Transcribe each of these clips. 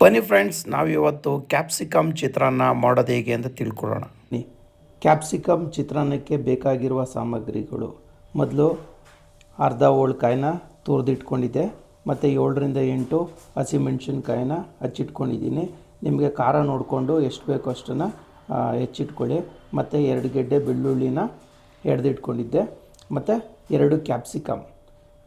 ಬನ್ನಿ ಫ್ರೆಂಡ್ಸ್ ನಾವಿವತ್ತು ಕ್ಯಾಪ್ಸಿಕಮ್ ಚಿತ್ರಾನ್ನ ಮಾಡೋದು ಹೇಗೆ ಅಂತ ತಿಳ್ಕೊಳ್ಳೋಣ. ಕ್ಯಾಪ್ಸಿಕಮ್ ಚಿತ್ರಾನ್ನಕ್ಕೆ ಬೇಕಾಗಿರುವ ಸಾಮಗ್ರಿಗಳು. ಮೊದಲು ಅರ್ಧ ಹೋಳ್ಕಾಯಿನ ತುರಿದಿಟ್ಕೊಂಡಿದ್ದೆ, ಮತ್ತು ಏಳರಿಂದ ಎಂಟು ಹಸಿಮೆಣ್ಸಿನ್ಕಾಯಿನ ಹಚ್ಚಿಟ್ಕೊಂಡಿದ್ದೀನಿ. ನಿಮಗೆ ಖಾರ ನೋಡಿಕೊಂಡು ಎಷ್ಟು ಬೇಕೋ ಅಷ್ಟನ್ನು ಹೆಚ್ಚಿಟ್ಕೊಳ್ಳಿ. ಮತ್ತು ಎರಡು ಗೆಡ್ಡೆ ಬೆಳ್ಳುಳ್ಳಿನ ಎಡ್ದಿಟ್ಕೊಂಡಿದ್ದೆ ಮತ್ತು ಎರಡು ಕ್ಯಾಪ್ಸಿಕಮ್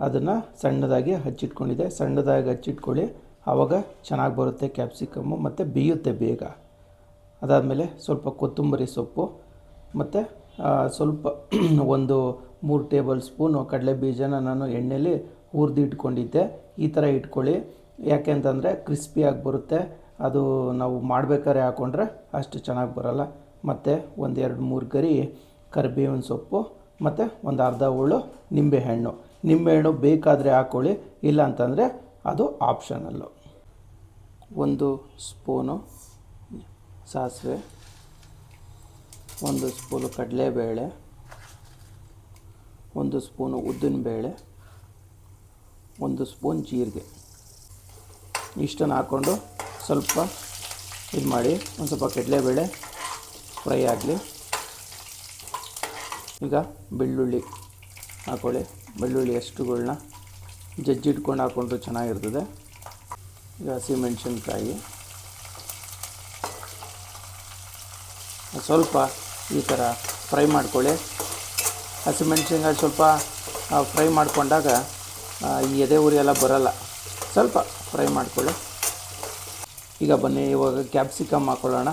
ಅದನ್ನು ಸಣ್ಣದಾಗಿ ಹಚ್ಚಿಟ್ಕೊಂಡಿದ್ದೆ. ಸಣ್ಣದಾಗಿ ಹಚ್ಚಿಟ್ಕೊಳ್ಳಿ. ಆವಾಗ ಚೆನ್ನಾಗಿ ಬರುತ್ತೆ ಕ್ಯಾಪ್ಸಿಕಮ್ಮು ಮತ್ತು ಬೇಯುತ್ತೆ ಬೇಗ. ಅದಾದಮೇಲೆ ಸ್ವಲ್ಪ ಕೊತ್ತಂಬರಿ ಸೊಪ್ಪು ಮತ್ತು ಸ್ವಲ್ಪ ಒಂದು ಮೂರು ಟೇಬಲ್ ಸ್ಪೂನು ಕಡಲೆ ಬೀಜನ ನಾನು ಎಣ್ಣೆಲಿ ಹುರಿದು ಇಟ್ಕೊಂಡಿದ್ದೆ ಈ ಥರ ಇಟ್ಕೊಳ್ಳಿ. ಯಾಕೆ ಅಂತಂದರೆ ಕ್ರಿಸ್ಪಿಯಾಗಿ ಬರುತ್ತೆ. ಅದು ನಾವು ಮಾಡ್ಬೇಕಾದ್ರೆ ಹಾಕ್ಕೊಂಡ್ರೆ ಅಷ್ಟು ಚೆನ್ನಾಗಿ ಬರೋಲ್ಲ. ಮತ್ತು ಒಂದು ಎರಡು ಮೂರು ಗರಿ ಕರಿಬೇವಿನ ಸೊಪ್ಪು ಮತ್ತು ಒಂದು ಅರ್ಧ ಹುಳು ನಿಂಬೆಹಣ್ಣು. ನಿಂಬೆಹಣ್ಣು ಬೇಕಾದರೆ ಹಾಕ್ಕೊಳ್ಳಿ ಇಲ್ಲ ಅಂತಂದರೆ ಅದು ಆಪ್ಷನಲ್ಲು ಒಂದು ಸ್ಪೂನು ಸಾಸಿವೆ, ಒಂದು ಸ್ಪೂನು ಕಡಲೆಬೇಳೆ, ಒಂದು ಸ್ಪೂನು ಉದ್ದಿನಬೇಳೆ, ಒಂದು ಸ್ಪೂನ್ ಜೀರಿಗೆ. ಇಷ್ಟನ್ನು ಹಾಕ್ಕೊಂಡು ಸ್ವಲ್ಪ ಇದು ಮಾಡಿ, ಒಂದು ಸ್ವಲ್ಪ ಕಡಲೆಬೇಳೆ ಫ್ರೈ ಆಗಲಿ. ಈಗ ಬೆಳ್ಳುಳ್ಳಿ ಹಾಕ್ಕೊಳ್ಳಿ ಬೆಳ್ಳುಳ್ಳಿ ಎಷ್ಟುಗಳನ್ನ ಜಜ್ಜಿಟ್ಕೊಂಡು ಹಾಕ್ಕೊಂಡ್ರೆ ಚೆನ್ನಾಗಿರ್ತದೆ. ಹಸಿಮೆಣ್ಸಿನ್ಕಾಯಿ. ಸ್ವಲ್ಪ ಈ ಥರ ಫ್ರೈ ಮಾಡ್ಕೊಳ್ಳಿ. ಹಸಿಮೆಣ್ಸಿನ್ಕಾಯಿ ಸ್ವಲ್ಪ ಫ್ರೈ ಮಾಡಿಕೊಂಡಾಗ ಈ ಎದೆ ಉರಿ ಎಲ್ಲ ಬರೋಲ್ಲ. ಸ್ವಲ್ಪ ಫ್ರೈ ಮಾಡಿಕೊಳ್ಳಿ. ಈಗ ಬನ್ನಿ, ಇವಾಗ ಕ್ಯಾಪ್ಸಿಕಮ್ ಹಾಕ್ಕೊಳ್ಳೋಣ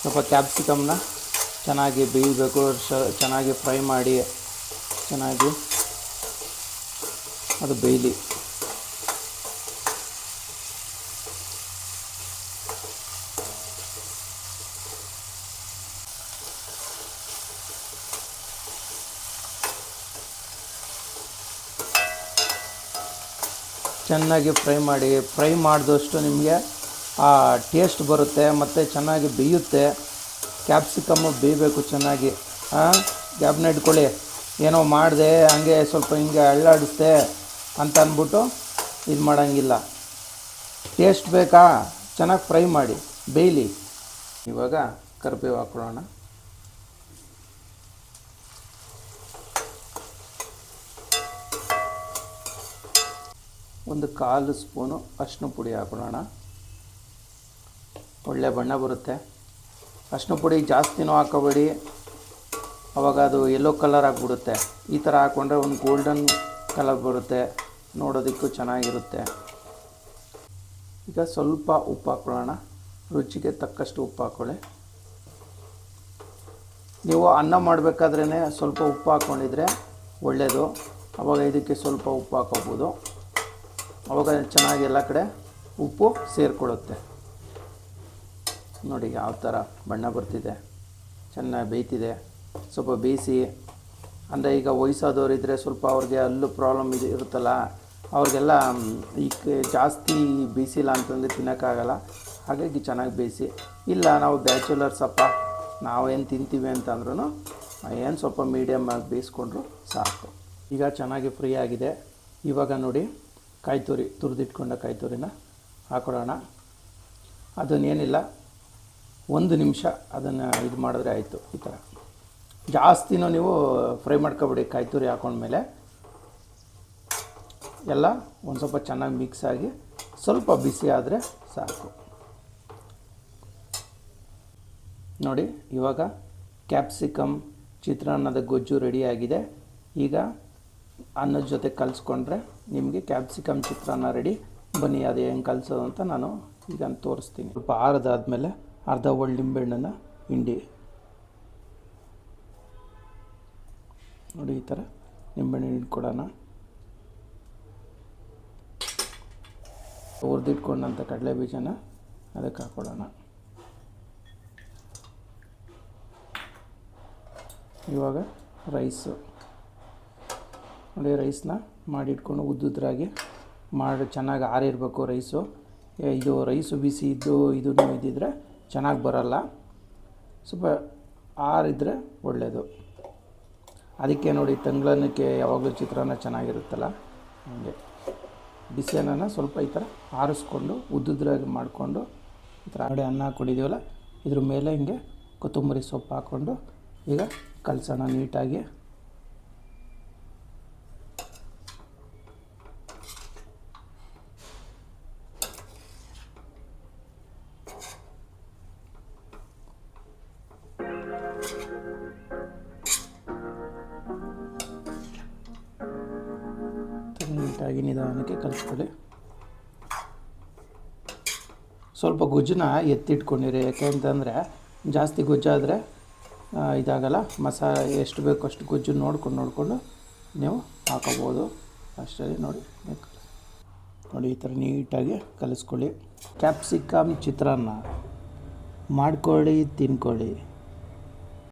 ಸ್ವಲ್ಪ ಕ್ಯಾಪ್ಸಿಕಮ್ನ ಚೆನ್ನಾಗಿ ಬೇಯಬೇಕು ಚೆನ್ನಾಗಿ ಫ್ರೈ ಮಾಡಿ. ಚೆನ್ನಾಗಿ ಅದು ಬೇಯಲಿ. ಚೆನ್ನಾಗಿ ಫ್ರೈ ಮಾಡಿ, ಫ್ರೈ ಮಾಡಿದಷ್ಟು ನಿಮಗೆ ಆ ಟೇಸ್ಟ್ ಬರುತ್ತೆ, ಮತ್ತು ಚೆನ್ನಾಗಿ ಬೇಯುತ್ತೆ. ಕ್ಯಾಪ್ಸಿಕಮ್ಮು ಬೇಯಬೇಕು ಚೆನ್ನಾಗಿ ಹಾಂ ಗ್ಯಾಪ್ನ ಇಟ್ಕೊಳ್ಳಿ ಏನೋ ಮಾಡಿದೆ, ಹಂಗೆ ಸ್ವಲ್ಪ ಹಿಂಗೆ ಅಳ್ಳಾಡಿಸ್ದೆ ಅಂತ ಅಂದ್ಬಿಟ್ಟು ಇದು ಮಾಡೋಂಗಿಲ್ಲ. ಟೇಸ್ಟ್ ಬೇಕಾ? ಚೆನ್ನಾಗಿ ಫ್ರೈ ಮಾಡಿ, ಬೇಯಲಿ. ಇವಾಗ ಕರಿಬೇವು ಹಾಕೊಳ್ಳೋಣ. ಒಂದು ಕಾಲು ಸ್ಪೂನು ಅರಿಶಿನ ಪುಡಿ ಹಾಕೊಳ್ಳೋಣ. ಒಳ್ಳೆ ಬಣ್ಣ ಬರುತ್ತೆ. ಅರಿಶಿನ ಪುಡಿ ಜಾಸ್ತಿನೂ ಹಾಕೋಬೇಡಿ. ಅವಾಗ ಅದು ಯೆಲ್ಲೋ ಕಲರ್ ಆಗಿಬಿಡುತ್ತೆ. ಈ ಥರ ಹಾಕ್ಕೊಂಡ್ರೆ ಒಂದು ಗೋಲ್ಡನ್ ಕಲರ್ ಬರುತ್ತೆ. ನೋಡೋದಕ್ಕೂ ಚೆನ್ನಾಗಿರುತ್ತೆ. ಈಗ ಸ್ವಲ್ಪ ಉಪ್ಪು ಹಾಕ್ಕೊಳ್ಳೋಣ ರುಚಿಗೆ ತಕ್ಕಷ್ಟು ಉಪ್ಪು ಹಾಕ್ಕೊಳ್ಳಿ ನೀವು ಅನ್ನ ಮಾಡಬೇಕಾದ್ರೇ ಸ್ವಲ್ಪ ಉಪ್ಪು ಹಾಕ್ಕೊಂಡಿದ್ರೆ ಒಳ್ಳೆಯದು ಅವಾಗ ಇದಕ್ಕೆ ಸ್ವಲ್ಪ ಉಪ್ಪು ಹಾಕೋಬೋದು. ಅವಾಗ ಚೆನ್ನಾಗಿ ಎಲ್ಲ ಕಡೆ ಉಪ್ಪು ಸೇರಿಕೊಳ್ಳುತ್ತೆ. ನೋಡಿ ಯಾವ ಥರ ಬಣ್ಣ ಬರ್ತಿದೆ. ಚೆನ್ನಾಗಿ ಬೇಯ್ತಿದೆ. ಸ್ವಲ್ಪ ಬೇಯಿಸಿ ಅಂದರೆ ಈಗ ವಯಸ್ಸಾದವರಿದ್ದರೆ ಸ್ವಲ್ಪ ಅವ್ರಿಗೆ ಅಲ್ಲೂ ಪ್ರಾಬ್ಲಮ್ ಇದು ಇರುತ್ತಲ್ಲ, ಅವ್ರಿಗೆಲ್ಲ ಈ ಜಾಸ್ತಿ ಬೇಯಿಸಿಲ್ಲ ಅಂತಂದರೆ ತಿನ್ನೋಕ್ಕಾಗಲ್ಲ. ಹಾಗಾಗಿ ಚೆನ್ನಾಗಿ ಬೇಯಿಸಿ ಇಲ್ಲ ನಾವು ಬ್ಯಾಚುಲರ್ಸಪ್ಪ ನಾವೇನು ತಿಂತೀವಿ ಅಂತಂದ್ರೂ ಏನು ಸ್ವಲ್ಪ ಮೀಡಿಯಮ್ ಆಗಿ ಬೇಯಿಸ್ಕೊಂಡ್ರು ಸಾಕು. ಈಗ ಚೆನ್ನಾಗಿ ಫ್ರೀ ಆಗಿದೆ. ಇವಾಗ ನೋಡಿ, ಕಾಯಿ ತುರಿ, ತುರಿದಿಟ್ಕೊಂಡ ಕಾಯಿ ತುರಿನ ಹಾಕೊಡೋಣ. ಅದನ್ನೇನಿಲ್ಲ, ಒಂದು ನಿಮಿಷ ಅದನ್ನು ಇದು ಮಾಡಿದ್ರೆ ಆಯಿತು, ಈ ಥರ ಜಾಸ್ತಿನೂ ನೀವು ಫ್ರೈ ಮಾಡ್ಕೊಬಿಡಿ ಕಾಯಿ ತುರಿ ಹಾಕೊಂಡ್ಮೇಲೆ. ಎಲ್ಲ ಒಂದು ಸ್ವಲ್ಪ ಚೆನ್ನಾಗಿ ಮಿಕ್ಸ್ ಆಗಿ ಸ್ವಲ್ಪ ಬಿಸಿ ಆದರೆ ಸಾಕು. ನೋಡಿ, ಇವಾಗ ಕ್ಯಾಪ್ಸಿಕಮ್ ಚಿತ್ರಾನ್ನದ ಗೊಜ್ಜು ರೆಡಿಯಾಗಿದೆ ಈಗ ಅನ್ನದ ಜೊತೆ ಕಲಿಸ್ಕೊಂಡ್ರೆ ನಿಮಗೆ ಕ್ಯಾಪ್ಸಿಕಮ್ ಚಿತ್ರಾನ್ನ ರೆಡಿ ಬನ್ನಿ, ಅದು ಹೆಂಗೆ ಕಲಿಸೋದು ಅಂತ ನಾನು ಈಗ ತೋರಿಸ್ತೀನಿ. ಸ್ವಲ್ಪ ಆರದಾದಮೇಲೆ ಅರ್ಧ ಒಳ್ಳೆ ನಿಂಬೆಹಣ್ಣನ್ನು ಹಿಂಡಿ ನೋಡಿ ಈ ಥರ ನಿಂಬೆಹಣ್ಣು ಇಟ್ಕೊಡೋಣ ಹುರಿದಿಟ್ಕೊಂಡಂಥ ಕಡಲೆ ಬೀಜನ ಅದಕ್ಕೆ ಹಾಕ್ಕೊಳ್ಳೋಣ ಇವಾಗ ರೈಸು. ನೋಡಿ ರೈಸ್ನ ಮಾಡಿಟ್ಕೊಂಡು ಉದ್ದುದ್ರಾಗಿ ಮಾಡಿ, ಚೆನ್ನಾಗಿ ಆರಿರಬೇಕು ರೈಸು. ಇದು ರೈಸು ಬಿಸಿ ಇದ್ದು ಇದನ್ನು ಇದ್ದಿದ್ರೆ ಚೆನ್ನಾಗಿ ಬರಲ್ಲ. ಸ್ವಲ್ಪ ಆರಿದ್ರೆ ಒಳ್ಳೆಯದು ಅದಕ್ಕೆ ನೋಡಿ ತಂಗ್ಳನಕ್ಕೆ ಯಾವಾಗಲೂ ಚಿತ್ರಾನ್ನ ಚೆನ್ನಾಗಿರುತ್ತಲ್ಲ? ಹಾಗೆ. ಬಿಸಿ ಸ್ವಲ್ಪ ಈ ಥರ ಆರಿಸ್ಕೊಂಡು ಉದ್ದುದ್ರಾಗಿ ಮಾಡಿಕೊಂಡು ಈ ಥರ ಆಡೆ ಅನ್ನ ಹಾಕ್ಕೊಂಡಿದ್ದೀವಲ್ಲ ಇದ್ರ ಮೇಲೆ ಹಿಂಗೆ ಕೊತ್ತಂಬರಿ ಸೊಪ್ಪು ಹಾಕ್ಕೊಂಡು ಈಗ ಕಲಸೋಣ ನೀಟಾಗಿ. ನೀಟಾಗಿ ನಿಧಾನಕ್ಕೆ ಕಲಿಸ್ಕೊಳ್ಳಿ. ಸ್ವಲ್ಪ ಗೊಜ್ಜನ್ನ ಎತ್ತಿಟ್ಕೊಂಡಿರಿ. ಯಾಕೆಂತಂದರೆ ಜಾಸ್ತಿ ಗೊಜ್ಜಾದರೆ ಇದಾಗಲ್ಲ ಮಸಾ ಎಷ್ಟು ಬೇಕೋ ಅಷ್ಟು ಗೊಜ್ಜು ನೋಡ್ಕೊಂಡು ನೋಡಿಕೊಂಡು ನೀವು ಹಾಕೋಬೋದು. ಅಷ್ಟರಲ್ಲಿ ನೋಡಿ ನೋಡಿ, ಈ ಥರ ನೀಟಾಗಿ ಕಲಿಸ್ಕೊಳ್ಳಿ. ಕ್ಯಾಪ್ಸಿಕಮ್ ಚಿತ್ರಾನ್ನ. ಮಾಡ್ಕೊಳ್ಳಿ, ತಿನ್ಕೊಳ್ಳಿ.